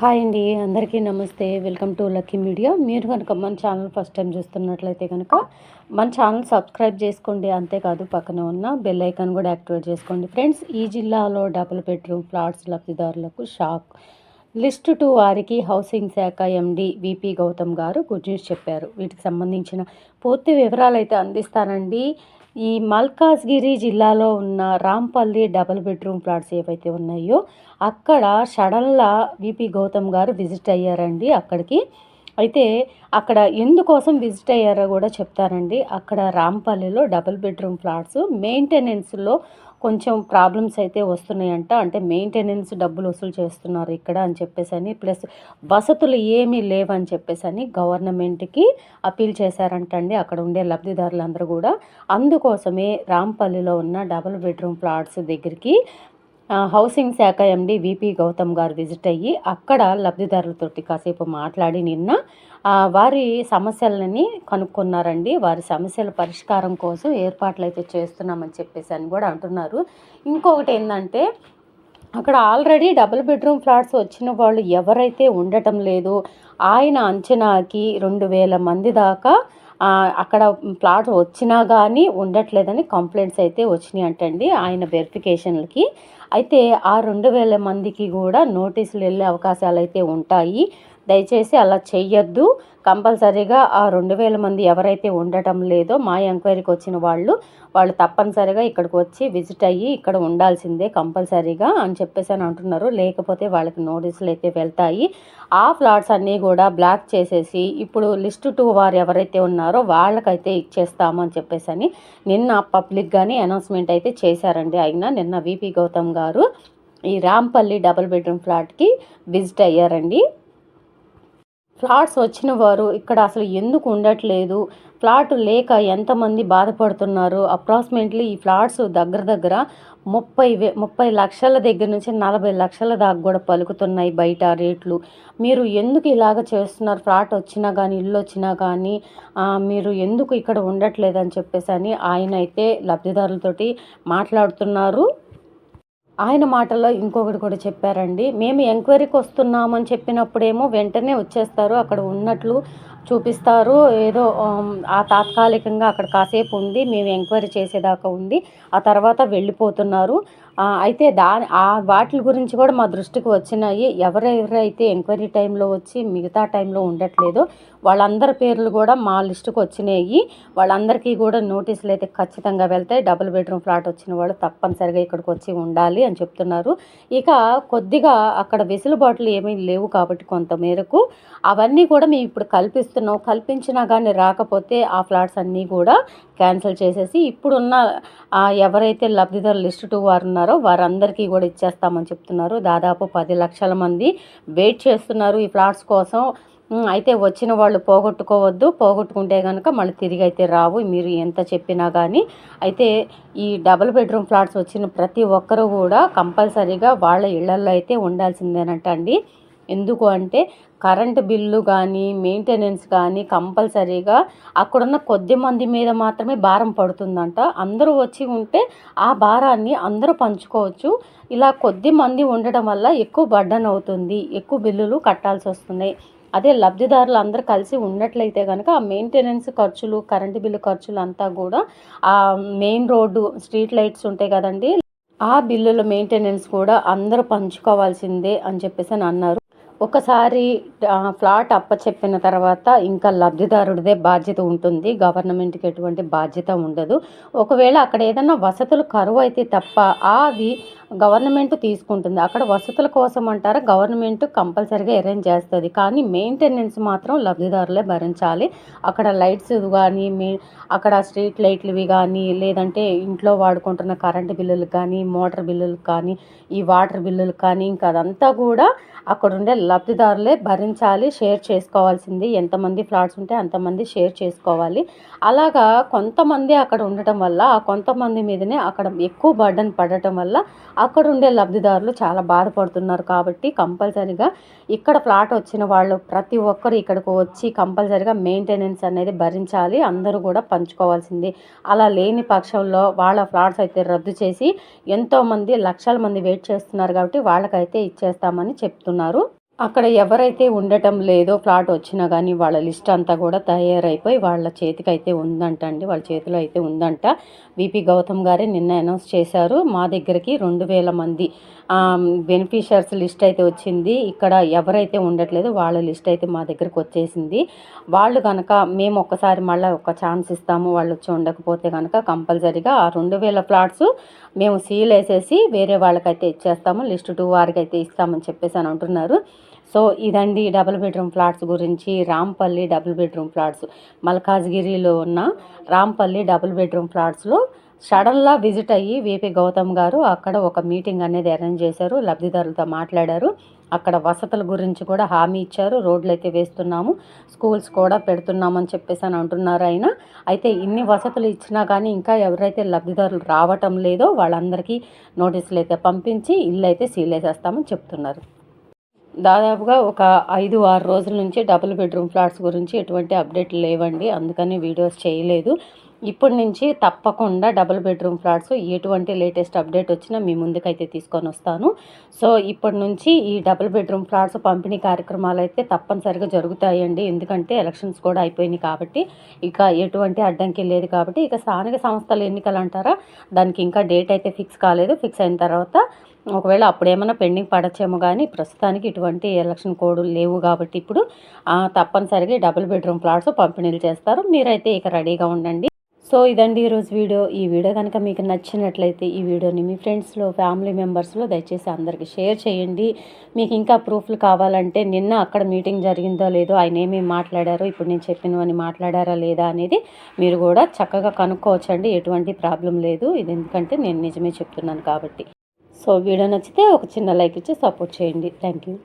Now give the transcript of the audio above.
Hi అండి అందరికీ నమస్తే. Welcome to Lucky Media. మీరు కనుక మన ఛానల్ ఫస్ట్ టైం చూస్తున్నట్లయితే కనుక మన ఛానల్ సబ్స్క్రైబ్ చేసుకోండి అంతేకాదు పక్కన ఉన్న బెల్ ఐకాన్ కూడా యాక్టివేట్ చేసుకోండి. ఫ్రెండ్స్ ఈ జిల్లాలో డబుల్ బెడ్రూమ్ ఫ్లాట్స్ లబ్ధిదారులకు షాక్. లిస్ట్ టూ వారికి హౌసింగ్ శాఖ ఎండి విపి గౌతమ్ గారు గుడ్ న్యూస్ చెప్పారు. వీటికి సంబంధించిన పూర్తి వివరాలు అయితే అందిస్తానండి. ఈ మల్కాజ్గిరి జిల్లాలో ఉన్న రాంపల్లి డబుల్ బెడ్రూమ్ ఫ్లాట్స్ ఏవైతే ఉన్నాయో అక్కడ సడన్లా విపి గౌతమ్ గారు విజిట్ అయ్యారండి అక్కడికి. అయితే అక్కడ ఎందుకోసం విజిట్ అయ్యారో కూడా చెప్తారండి అక్కడ రాంపల్లిలో డబుల్ బెడ్రూమ్ ఫ్లాట్స్ మెయింటెనెన్స్లో కొంచెం ప్రాబ్లమ్స్ అయితే వస్తున్నాయంట. అంటే మెయింటెనెన్స్ డబ్బులు వసూలు చేస్తున్నారు ఇక్కడ అని చెప్పేసి అని ప్లస్ వసతులు ఏమీ లేవని చెప్పేసి అని గవర్నమెంట్కి అప్పీల్ చేశారంటండి. అక్కడ ఉండే లబ్ధిదారులందరూ కూడా. అందుకోసమే రాంపల్లిలో ఉన్న డబుల్ బెడ్రూమ్ ఫ్లాట్స్ దగ్గరికి హౌసింగ్ శాఖ ఎండి విపి గౌతమ్ గారు విజిట్ అయ్యి అక్కడ లబ్ధిదారులతోటి కాసేపు మాట్లాడి నిన్న వారి సమస్యలని కనుక్కున్నారండి. వారి సమస్యల పరిష్కారం కోసం ఏర్పాట్లు అయితే చేస్తున్నామని చెప్పేసి అని కూడా అంటున్నారు. ఇంకొకటి ఏంటంటే అక్కడ ఆల్రెడీ డబుల్ బెడ్రూమ్ ఫ్లాట్స్ వచ్చిన వాళ్ళు ఎవరైతే ఉండటం లేదు ఆయన అంచనాకి రెండు వేల మంది దాకా అక్కడ ప్లాట్ వచ్చినా కానీ ఉండట్లేదని కంప్లైంట్స్ అయితే వచ్చినాయి అంటండి ఆయన వెరిఫికేషన్లకి అయితే ఆ రెండు వేల మందికి కూడా నోటీసులు వెళ్ళే అవకాశాలు అయితే ఉంటాయి. దయచేసి అలా చెయ్యొద్దు. కంపల్సరీగా ఆ రెండు వేల మంది ఎవరైతే ఉండటం లేదో మా ఎంక్వైరీకి వచ్చిన వాళ్ళు వాళ్ళు తప్పనిసరిగా ఇక్కడికి వచ్చి విజిట్ అయ్యి ఇక్కడ ఉండాల్సిందే కంపల్సరీగా అని చెప్పేసి అని అంటున్నారు. లేకపోతే వాళ్ళకి నోటీసులు అయితే వెళ్తాయి. ఆ ఫ్లాట్స్ అన్నీ కూడా బ్లాక్ చేసేసి ఇప్పుడు లిస్ట్ టూ వారు ఎవరైతే ఉన్నారో వాళ్ళకైతే ఇచ్చేస్తాము అని చెప్పేసి అని నిన్న పబ్లిక్ కానీ అనౌన్స్మెంట్ అయితే చేశారండి అయినా నిన్న విపి గౌతమ్ గారు ఈ రాంపల్లి డబుల్ బెడ్రూమ్ ఫ్లాట్కి విజిట్ అయ్యారండి. ఫ్లాట్స్ వచ్చిన వారు ఇక్కడ అసలు ఎందుకు ఉండట్లేదు? ఫ్లాట్ లేక ఎంతమంది బాధపడుతున్నారు? అప్రాక్సిమేట్లీ ఈ ఫ్లాట్స్ దగ్గర దగ్గర ముప్పై వే ముప్పై లక్షల దగ్గర నుంచి నలభై లక్షల దాకా కూడా పలుకుతున్నాయి బయట రేట్లు. మీరు ఎందుకు ఇలాగ చేస్తున్నారు? ఫ్లాట్ వచ్చినా కానీ ఇల్లు వచ్చినా కానీ మీరు ఎందుకు ఇక్కడ ఉండట్లేదని చెప్పేసి అని ఆయన అయితే లబ్ధిదారులతోటి మాట్లాడుతున్నారు. ఆయన మాటల్లో ఇంకొకటి కూడా చెప్పారండి మేము ఎంక్వైరీకి వస్తున్నామని చెప్పినప్పుడేమో వెంటనే వచ్చేస్తారు అక్కడ ఉన్నట్లు చూపిస్తారు. ఏదో ఆ తాత్కాలికంగా అక్కడ కాసేపు ఉంది మేము ఎంక్వైరీ చేసేదాకా ఉండి ఆ తర్వాత వెళ్ళిపోతున్నారు. అయితే దా ఆ వాటి గురించి కూడా మా దృష్టికి వచ్చినాయి. ఎవరెవరైతే ఎంక్వైరీ టైంలో వచ్చి మిగతా టైంలో ఉండట్లేదో వాళ్ళందరి పేర్లు కూడా మా లిస్టుకు వచ్చినాయి. వాళ్ళందరికీ కూడా నోటీసులు అయితే ఖచ్చితంగా వెళ్తాయి. డబుల్ బెడ్రూమ్ ఫ్లాట్ వచ్చిన వాళ్ళు తప్పనిసరిగా ఇక్కడికి వచ్చి ఉండాలి అని చెప్తున్నారు. ఇక కొద్దిగా అక్కడ వెసులుబాట్లు ఏమీ లేవు కాబట్టి కొంత మేరకు అవన్నీ కూడా మేము ఇప్పుడు కల్పిస్తున్నాం. కల్పించినా కానీ రాకపోతే ఆ ఫ్లాట్స్ అన్నీ కూడా క్యాన్సిల్ చేసేసి ఇప్పుడున్న ఎవరైతే లబ్ధిదారు లిస్ట్ టూ వారు ఉన్నారో వారందరికీ కూడా ఇచ్చేస్తామని చెప్తున్నారు. దాదాపు పది లక్షల మంది వెయిట్ చేస్తున్నారు ఈ ఫ్లాట్స్ కోసం. అయితే వచ్చిన వాళ్ళు పోగొట్టుకోవద్దు. పోగొట్టుకుంటే కనుక మళ్ళీ తిరిగి అయితే రావు. మీరు ఎంత చెప్పినా కానీ అయితే ఈ డబుల్ బెడ్రూమ్ ఫ్లాట్స్ వచ్చిన ప్రతి ఒక్కరు కూడా కంపల్సరీగా వాళ్ళ ఇళ్ళలో అయితే ఉండాల్సిందేనంట అండి ఎందుకు అంటే కరెంటు బిల్లు కానీ మెయింటెనెన్స్ కానీ కంపల్సరీగా అక్కడున్న కొద్ది మంది మీద మాత్రమే భారం పడుతుందంట. అందరూ వచ్చి ఉంటే ఆ భారాన్ని అందరూ పంచుకోవచ్చు. ఇలా కొద్ది మంది ఉండటం వల్ల ఎక్కువ బర్డన్ అవుతుంది ఎక్కువ బిల్లులు కట్టాల్సి వస్తున్నాయి. అదే లబ్ధిదారులు అందరూ కలిసి ఉన్నట్లయితే కనుక ఆ మెయింటెనెన్స్ ఖర్చులు కరెంటు బిల్లు ఖర్చులు అంతా కూడా ఆ మెయిన్ రోడ్డు స్ట్రీట్ లైట్స్ ఉంటాయి కదండి ఆ బిల్లుల మెయింటెనెన్స్ కూడా అందరూ పంచుకోవాల్సిందే అని చెప్పేసి అని అన్నారు. ఒకసారి ఫ్లాట్ అప్పచెప్పిన తర్వాత ఇంకా లబ్ధిదారుడిదే బాధ్యత ఉంటుంది. గవర్నమెంట్కి ఎటువంటి బాధ్యత ఉండదు. ఒకవేళ అక్కడ ఏదైనా వసతులు కరువు అయితే తప్ప అవి గవర్నమెంట్ తీసుకుంటుంది. అక్కడ వసతుల కోసం అంటారా? గవర్నమెంట్ కంపల్సరిగా అరేంజ్ చేస్తుంది. కానీ మెయింటెనెన్స్ మాత్రం లబ్ధిదారులే భరించాలి. అక్కడ లైట్స్ కానీ మీ అక్కడ స్ట్రీట్ లైట్లువి కానీ లేదంటే ఇంట్లో వాడుకుంటున్న కరెంటు బిల్లులు కానీ మోటార్ బిల్లులు కానీ ఈ వాటర్ బిల్లులు కానీ ఇంకా అదంతా కూడా అక్కడ ఉండే లబ్ధిదారులే భరించాలి షేర్ చేసుకోవాల్సింది. ఎంతమంది ఫ్లాట్స్ ఉంటే అంతమంది షేర్ చేసుకోవాలి. అలాగా కొంతమంది అక్కడ ఉండటం వల్ల ఆ కొంతమంది మీదనే అక్కడ ఎక్కువ బర్డన్ పడటం వల్ల అక్కడ ఉండే లబ్ధిదారులు చాలా బాధపడుతున్నారు కాబట్టి కంపల్సరీగా ఇక్కడ ఫ్లాట్ వచ్చిన వాళ్ళు ప్రతి ఒక్కరు ఇక్కడికి వచ్చి కంపల్సరిగా మెయింటెనెన్స్ అనేది భరించాలి. అందరూ కూడా పంచుకోవాల్సింది. అలా లేని పక్షంలో వాళ్ళ ఫ్లాట్స్ అయితే రద్దు చేసి ఎంతోమంది లక్షల మంది వెయిట్ చేస్తున్నారు కాబట్టి వాళ్ళకైతే ఇచ్చేస్తామని చెప్తున్నారు. అక్కడ ఎవరైతే ఉండటం లేదో ఫ్లాట్ వచ్చినా కానీ వాళ్ళ లిస్ట్ అంతా కూడా తయారైపోయి వాళ్ళ చేతికి అయితే ఉందంట అండి వాళ్ళ చేతిలో అయితే ఉందంట. విపి గౌతమ్ గారే నిన్న అనౌన్స్ చేశారు. మా దగ్గరికి రెండు వేల మంది బెనిఫిషియర్స్ లిస్ట్ అయితే వచ్చింది. ఇక్కడ ఎవరైతే ఉండట్లేదు వాళ్ళ లిస్ట్ అయితే మా దగ్గరకు వచ్చేసింది. వాళ్ళు కనుక మేము ఒక్కసారి మళ్ళీ ఒక ఛాన్స్ ఇస్తాము వాళ్ళు వచ్చి ఉండకపోతే కనుక కంపల్సరీగా ఆ రెండు వేల ఫ్లాట్స్ మేము సీల్ వేసేసి వేరే వాళ్ళకైతే ఇచ్చేస్తాము లిస్ట్ టూ వారికి అయితే ఇస్తామని చెప్పేసి అని అంటున్నారు. సో ఇదండి డబుల్ బెడ్రూమ్ ఫ్లాట్స్ గురించి. రాంపల్లి డబుల్ బెడ్రూమ్ ఫ్లాట్స్ మల్కాజ్గిరిలో ఉన్న రాంపల్లి డబుల్ బెడ్రూమ్ ఫ్లాట్స్లో సడన్గా విజిట్ అయ్యి విపి గౌతమ్ గారు అక్కడ ఒక మీటింగ్ అనేది అరేంజ్ చేశారు. లబ్ధిదారులతో మాట్లాడారు. అక్కడ వసతుల గురించి కూడా హామీ ఇచ్చారు. రోడ్లు అయితే వేస్తున్నాము. స్కూల్స్ కూడా పెడుతున్నామని చెప్పేసి అని అంటున్నారు ఆయన. అయితే ఇన్ని వసతులు ఇచ్చినా కానీ ఇంకా ఎవరైతే లబ్ధిదారులు రావటం లేదో వాళ్ళందరికీ నోటీసులు అయితే పంపించి ఇల్లు అయితే సీల్ వేసేస్తామని చెప్తున్నారు. దాదాపుగా ఒక ఐదు ఆరు రోజుల నుంచి డబుల్ బెడ్రూమ్ ఫ్లాట్స్ గురించి ఎటువంటి అప్డేట్లు లేవండి. అందుకని వీడియోస్ చేయలేదు. ఇప్పటి నుంచి తప్పకుండా డబుల్ బెడ్రూమ్ ఫ్లాట్స్ ఎటువంటి లేటెస్ట్ అప్డేట్ వచ్చినా మీ ముందుకైతే తీసుకొని వస్తాను. సో ఇప్పటి నుంచి ఈ డబుల్ బెడ్రూమ్ ఫ్లాట్స్ పంపిణీ కార్యక్రమాలు అయితే తప్పనిసరిగా జరుగుతాయండి. ఎందుకంటే ఎలక్షన్స్ కూడా అయిపోయినాయి కాబట్టి ఇక ఎటువంటి అడ్డంకి లేదు కాబట్టి ఇక స్థానిక సంస్థల ఎన్నికలు అంటారా దానికి ఇంకా డేట్ అయితే ఫిక్స్ కాలేదు. ఫిక్స్ అయిన తర్వాత ఒకవేళ అప్పుడు ఏమైనా పెండింగ్ పడచ్చేమో కానీ ప్రస్తుతానికి ఇటువంటి ఎలక్షన్ కోడ్ లేవు కాబట్టి ఇప్పుడు తప్పనిసరిగా డబుల్ బెడ్రూమ్ ఫ్లాట్స్ పంపిణీలు చేస్తారు. మీరైతే ఇక రెడీగా ఉండండి. సో ఇదండి ఈరోజు వీడియో. ఈ వీడియో కనుక మీకు నచ్చినట్లయితే ఈ వీడియోని మీ ఫ్రెండ్స్లో ఫ్యామిలీ మెంబర్స్లో దయచేసి అందరికీ షేర్ చేయండి. మీకు ఇంకా ప్రూఫ్లు కావాలంటే నిన్న అక్కడ మీటింగ్ జరిగిందో లేదో ఆయన ఏమేమి మాట్లాడారో ఇప్పుడు నేను చెప్పినవని మాట్లాడారా లేదా అనేది మీరు కూడా చక్కగా కనుక్కోవచ్చండి. ఎటువంటి ప్రాబ్లం లేదు. ఇది ఎందుకంటే నేను నిజమే చెప్తున్నాను కాబట్టి. సో వీడియో నచ్చితే ఒక చిన్న లైక్ ఇచ్చి సపోర్ట్ చేయండి. Thank you